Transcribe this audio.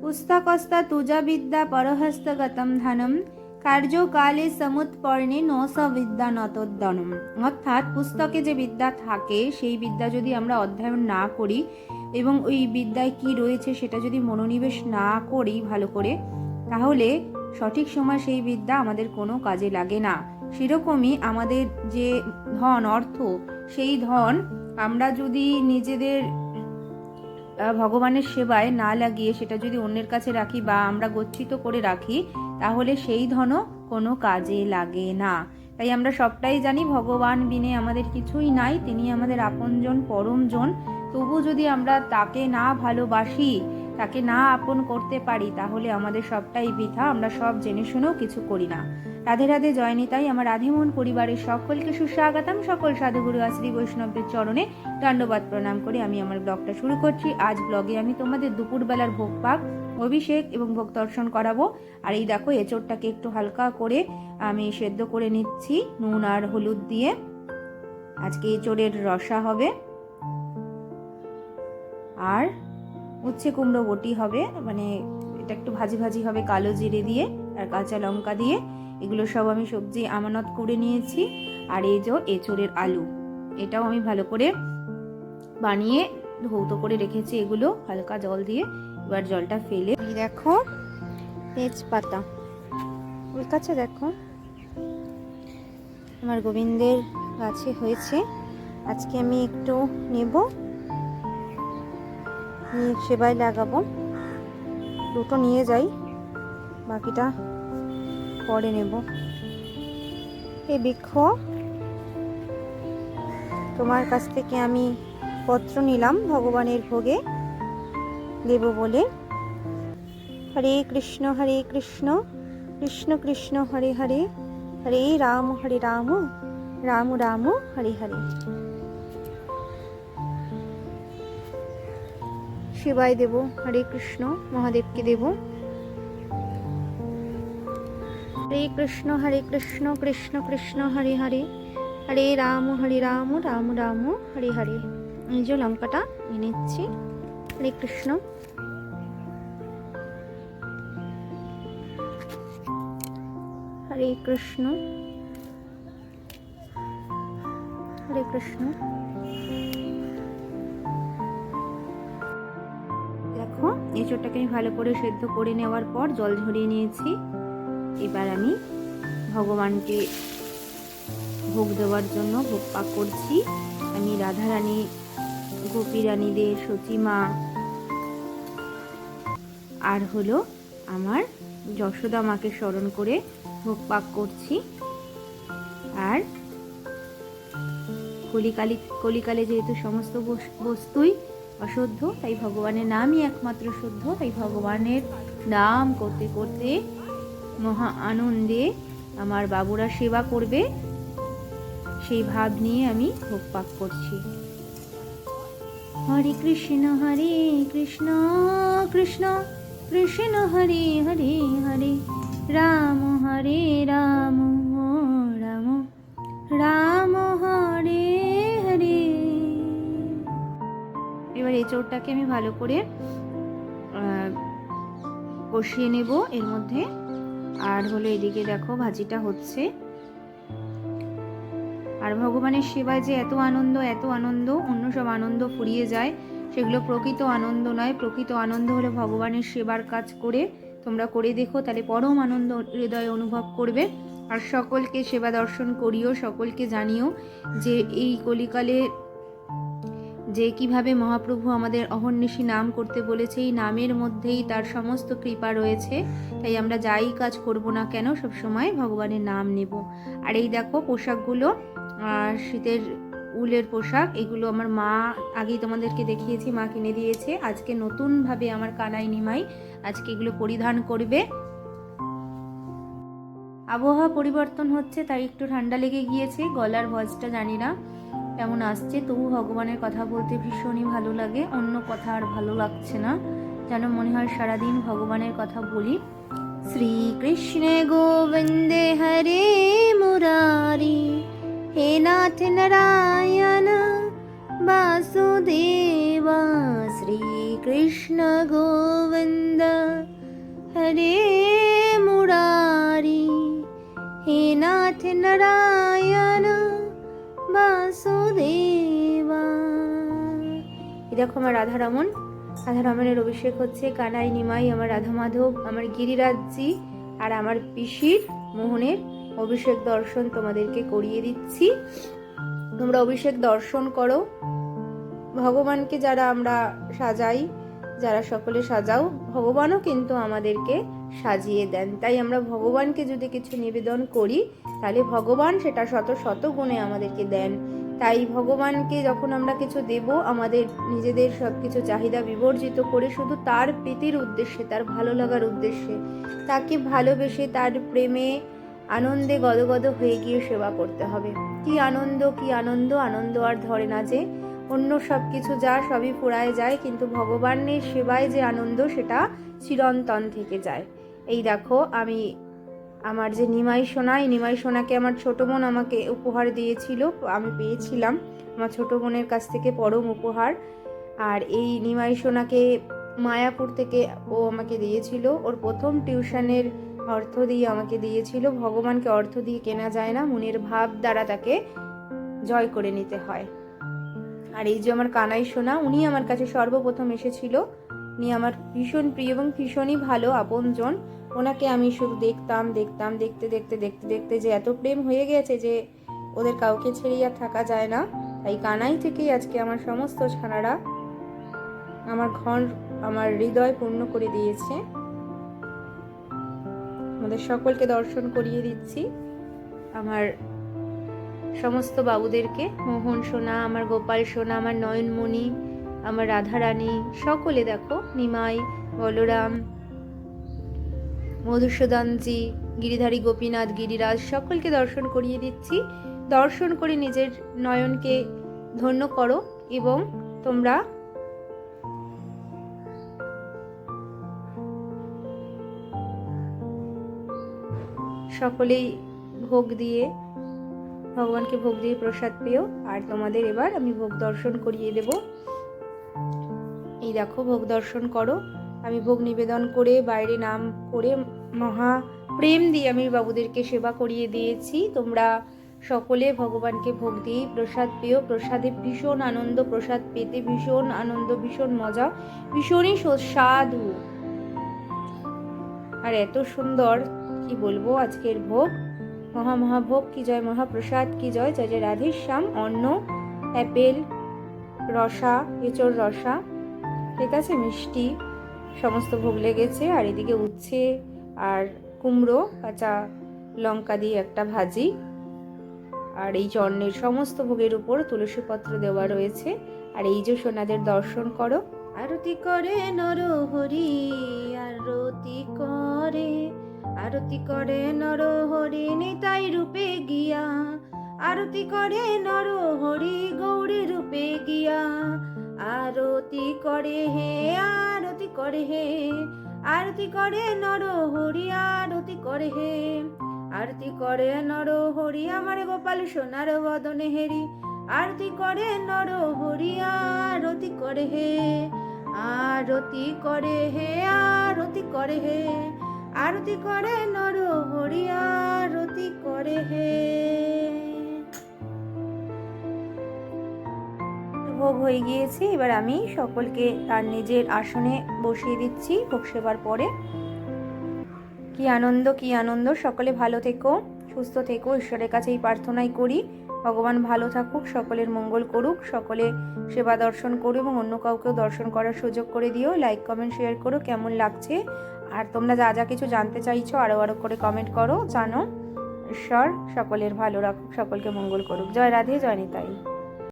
পুস্তকস্তা thuja বিদ্যা পরহস্তগতম ধনম কার্যকালে সমুৎপর্ণে ন স বিদ্যা নতোদ্দনম অর্থাৎ পুস্তকে যে বিদ্যা থাকে, সেই বিদ্যা যদি আমরা অধ্যয়ন না করি, এবং ওই বিদ্যায় কি রয়েছে সেটা যদি মনোনিবেশ না করি ভালো করে, তাহলে সঠিক সময় সেই বিদ্যা আমাদের কোনো কাজে লাগে না। সেরকমই আমাদের যে ধন অর্থ, সেই ধন আমরা যদি নিজেদের ভগবানের সেবায় না লাগিয়ে সেটা যদি অন্যের কাছে রাখি বা আমরা গচ্ছিত করে রাখি, তাহলে সেই ধনও কোনো কাজে লাগে না। তাই আমরা সবটাই জানি ভগবান বিনে আমাদের কিছুই নাই, তিনি আমাদের আপনজন, পরমজন। তবু যদি আমরা তাকে না ভালোবাসি, তাকে না আপন করতে পারি, তাহলে আমাদের সবটাই বৃথা, আমরা সব জেনে শুনেও কিছু করি না। রাধে রাধে জয়নিতাই আমার রাধেমন পরিবারের সকলকে সুস্বাগতম। সকল সাধুগুরু আশ্রী বৈষ্ণবদের চরণে দণ্ডবাদ প্রণাম করে আমি আমার ব্লগটা শুরু করছি। আজ ব্লগে আমি তোমাদের দুপুরবেলার ভোগ পাক, অভিষেক এবং ভোগ দর্শন করাবো। আর এই দেখো, এঁচোড়টাকে একটু হালকা করে আমি সেদ্ধ করে নিচ্ছি, নুন আর হলুদ দিয়ে। আজকে এঁচোড়ের রসা হবে। আর উচ্ছে কুমড়ো বটি হবে মানে এটা একটু ভাজি ভাজি হবে কালো জিরে দিয়ে আর কাঁচা লঙ্কা দিয়ে। এগুলো সব আমি সবজি আমানত করে নিয়েছি। আর এই যে এঁচোড়ের আলু, এটাও আমি ভালো করে বানিয়ে ধৌত করে রেখেছি এগুলো, হালকা জল দিয়ে। এবার জলটা ফেলে দেখো তেজপাতা। ওর কাছে দেখো। আমার গোবিন্দের গাছে হয়েছে। আজকে আমি একটু নেব। সেবায় লাগাবো। দুটো নিয়ে যাই, বাকিটা পরে নেব। এই বৃক্ষ, তোমার কাছ থেকে আমি পত্র নিলাম ভগবানের ভোগে, দেব বলে। হরে কৃষ্ণ হরে কৃষ্ণ কৃষ্ণ কৃষ্ণ, হরে হরে হরে রাম হরে রাম রাম রাম, হরে হরে। শিবায় দেব, হরে কৃষ্ণ, মহাদেবকে দেব। হরে কৃষ্ণ হরে কৃষ্ণ কৃষ্ণ কৃষ্ণ, হরে হরে। হরে রাম হরে রাম রাম রাম, হরে হরে। এই যে লঙ্কাটা নিচ্ছি হরে কৃষ্ণ। হরে কৃষ্ণ। হরে কৃষ্ণ। দেখো, এঁচোড়টাকে আমি ভালো করে সেদ্ধ করে নেওয়ার পর জল ঝরিয়ে নিয়েছি। এবার আমি ভগবানকে ভোগ দেওয়ার জন্য ভোগ পাক করছি। আমি রাধারানী গোপী রানীদের সচিমা আর হলো আমার যশোদা মাকে স্মরণ করে ভোগ পাক করছি। আর কলিকালি, কলিকালে যেহেতু সমস্ত বস- বস্তুই অশুদ্ধ, তাই ভগবানের নামই একমাত্র শুদ্ধ, তাই ভগবানের নাম করতে করতে মহা আনন্দে আমার বাবুরা সেবা করবে। সেই ভাব নিয়ে আমি ভোগ পাক করছি। হরে কৃষ্ণ হরে কৃষ্ণ কৃষ্ণ কৃষ্ণ, হরে হরে হরে। রাম হরে, রাম রাম রাম, হরে হরে। এবার এই চোরটাকে আমি ভালো করে কষিয়ে নেব। এর মধ্যে আর হলো এদিকে দেখো ভাজিটা হচ্ছে। আর ভগবানের সেবায় যে এত আনন্দ এত আনন্দ, অন্য সব আনন্দ ফুরিয়ে যায়, সেগুলো প্রকৃত আনন্দ নয়। প্রকৃত আনন্দ হলো ভগবানের সেবার কাজ করে তোমরা করে দেখো, তাহলে পরম আনন্দ হৃদয়ে অনুভব করবে। আর সকলকে সেবা দর্শন করিও, সকলকে জানিও যে এই কলিকালে যে কীভাবে মহাপ্রভু আমাদের অহর্নিশী নাম করতে বলেছে, এই নামের মধ্যেই তার সমস্ত কৃপা রয়েছে। তাই আমরা যাই কাজ করব না কেন, সব সময় ভগবানের নাম নেব। আর এই দেখো পোশাকগুলো শীতের উলের পোশাক, এগুলো আমার মা আগেই তোমাদেরকে দেখিয়েছি, মা কিনে দিয়েছে। আজকে নতুনভাবে আমার কানাই নিমাই আজকে এগুলো পরিধান করবে। আবহাওয়া পরিবর্তন হচ্ছে, তাই একটু ঠান্ডা লেগে গিয়েছে, গলার ভয়েসটা জানি না। কেমন আসছে? তবু ভগবানের কথা বলতে ভীষণই ভালো লাগে। অন্য কথা আর ভালো লাগছে না। যেন মনে হয় সারাদিন ভগবানের কথা বলি। শ্রীকৃষ্ণে গোবিন্দে হরে মুরারি। হে নাথ নারায়ণ বাসুদেবা, শ্রীকৃষ্ণ গোবিন্দ। দেখো আমার রাধারমন। রাধারমনের অভিষেক হচ্ছে কানাই, নিমাই, আমার রাধা মাধব আমার গিরিরাজজি আর আমার পিসির মোহনের অভিষেক দর্শন তোমাদেরকে করিয়ে দিচ্ছি। তোমরা অভিষেক দর্শন করো। ভগবানকে যারা আমরা সাজাই, যারা সকলে সাজাও, ভগবানও কিন্তু আমাদেরকে সাজিয়ে দেন। তাই আমরা ভগবানকে যদি কিছু নিবেদন করি, তাহলে ভগবান সেটা শত শত গুণে আমাদেরকে দেন। তাই ভগবানকে যখন আমরা কিছু দেব, আমাদের নিজেদের সব কিছু চাহিদা বিবর্জিত করে শুধু তার প্রীতির উদ্দেশ্যে, তার ভালো লাগার উদ্দেশ্যে, তাকে ভালোবেসে তার প্রেমে আনন্দে গদগদ হয়ে গিয়ে সেবা করতে হবে। কি আনন্দ কি আনন্দ আনন্দ আর ধরে না যে অন্য সব কিছু যা সবই ফুরায় যায়, কিন্তু ভগবানের সেবায় যে আনন্দ, সেটা চিরন্তন থেকে যায়। এই দেখো, আমি আমার যে নিমাই সোনা, এই নিমাই সোনাকে আমার ছোট বোন আমাকে উপহার দিয়েছিল, আমি পেয়েছিলাম আমার ছোট বোনের কাছ থেকে পরম উপহার। আর এই নিমাই সোনাকে মায়াপুর থেকে ও আমাকে দিয়েছিল। ওর প্রথম টিউশনের অর্থ দিয়ে আমাকে দিয়েছিল। ভগবানকে অর্থ দিয়ে কেনা যায় না, মনের ভাব দ্বারা তাকে জয় করে নিতে হয়। আর এই যে আমার কানাই সোনা, উনি আমার কাছে সর্বপ্রথম এসেছিল। উনি আমার ভীষণ প্রিয় এবং ভীষণই ভালো আপনজন। ওনাকে আমি শুধু দেখতাম দেখতাম, দেখতে দেখতে দেখতে দেখতে যে এত প্রেম হয়ে গেছে যে ওদের কাউকে ছেড়ে আর থাকা যায় না। তাই কানাই থেকেই আজকে আমার সমস্ত ছানারা আমার ঘর, আমার হৃদয় পূর্ণ করে দিয়েছে। আমাদের সকলকে দর্শন করিয়ে দিচ্ছি। আমার সমস্ত বাবুদেরকে, মোহন সোনা, আমার গোপাল সোনা, আমার নয়নমণি, আমার রাধারানী, সকলে দেখো, নিমাই, বলরাম মধুসূদনজি, গিরিধারী গোপীনাথ, গিরিরাজ সকলকে দর্শন করিয়ে দিচ্ছি। দর্শন করে নিজের নয়নকে ধন্য করো এবং তোমরা সকলেই ভোগ দিয়ে, ভগবানকে ভোগ দিয়ে প্রসাদ পেও। আর তোমাদের এবার আমি ভোগ দর্শন করিয়ে দেব। এই দেখো, ভোগ দর্শন করো। আমি ভোগ নিবেদন করে, বাইরে নাম করে মহা প্রেম দিয়ে আমি বাবুদেরকে সেবা করিয়ে দিয়েছি। তোমরা সকলে ভগবানকে ভোগ দিয়েই প্রসাদ পেও। প্রসাদে ভীষণ আনন্দ, প্রসাদ পেতে ভীষণ আনন্দ, ভীষণ মজা, ভীষণই সুস্বাদু। আর এত সুন্দর, কি বলব আজকের ভোগ? মহা মহাভোগ কি জয় মহাপ্রসাদ কি জয় জয় জয় রাধেশ্যাম অন্ন, অ্যাপেল, রসা, এঁচড় রসা, ঠিক আছে, মিষ্টি। সমস্ত ভোগ লেগেছে, আর এদিকে উচ্ছে আর কুমড়ো, কাঁচা লঙ্কা দিয়ে একটা ভাজি। আর এই চন্নের সমস্ত ভোগের উপর তুলসী পত্র দেওয়া রয়েছে। আর এই যে সোনাদের দর্শন করো। আরতি করে নরহরি, আরতি করে। আরতি করে নরহরি, নিতাই রূপে গিয়া। আরতি করে নরহরি, গৌরী রূপে গিয়া। আরতি করে হে আরতি করে হে, আরতি করে নরহরি আরতি করে হে। আরতি করে নরহরি আমার গোপাল সোনার বদনে হেরি। আরতি করে নরহরি আরতি করে হে, আরতি করে হে, আরতি করে হে। আরতি করে নর হরি আরতি ভোগ হয়ে গিয়েছে। এবার আমি সকলকে তার নিজের আসনে বসিয়ে দিচ্ছি ভোগ সেবার পরে। কি আনন্দ কি আনন্দ। সকলে ভালো থেকো, সুস্থ থেকো। ঈশ্বরের কাছে এই প্রার্থনাই করি। ভগবান ভালো থাকুক, সকলের মঙ্গল করুক, সকলে সেবা দর্শন করো এবং অন্য কাউকেও দর্শন করার সুযোগ করে দিও। লাইক কমেন্ট শেয়ার করো, কেমন লাগছে? আর তোমরা যা যা কিছু জানতে চাইছো আরও আরও করে কমেন্ট করো, জানো। ঈশ্বর সকলের ভালো রাখুক, সকলকে মঙ্গল করুক। জয় রাধে, জয় নিতাই।